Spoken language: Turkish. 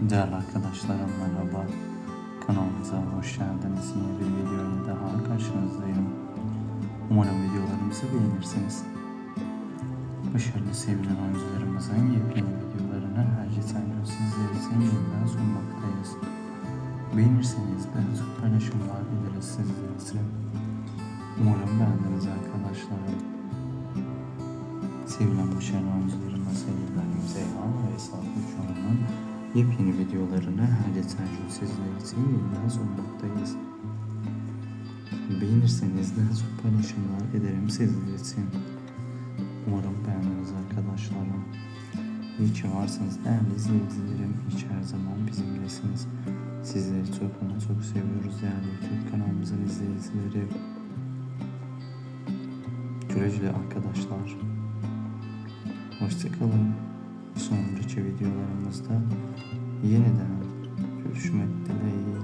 Değerli arkadaşlarım merhaba. Kanalımıza hoş geldiniz. Yeni bir video ile daha karşınızdayım. Umarım videolarımızı beğenirsiniz. Başarılı sevilen oyuncularımızın yepyeni videolarını her geçen gün sizler için yeniden sunmaktayız. Beğenirseniz de paylaşımlar biliriz sizler için. Umarım beğendiniz arkadaşlarım. Sevilen başarılı oyuncularımız yepyeni videolarını her gün sizler için yeniden sunmaktayız. Beğenirseniz de çok paylaşımlar ederim sizler için. Umarım beğendiniz arkadaşlarım. İyi ki varsınız değerli izleyicilerim. Hiç her zaman bizimlesiniz. Sizleri çok ama çok seviyoruz değerli YouTube kanalımızın izleyicileri. Güle güle arkadaşlar. Hoşçakalın. Sonraki videolarımızda yeniden görüşmek dileğiyle.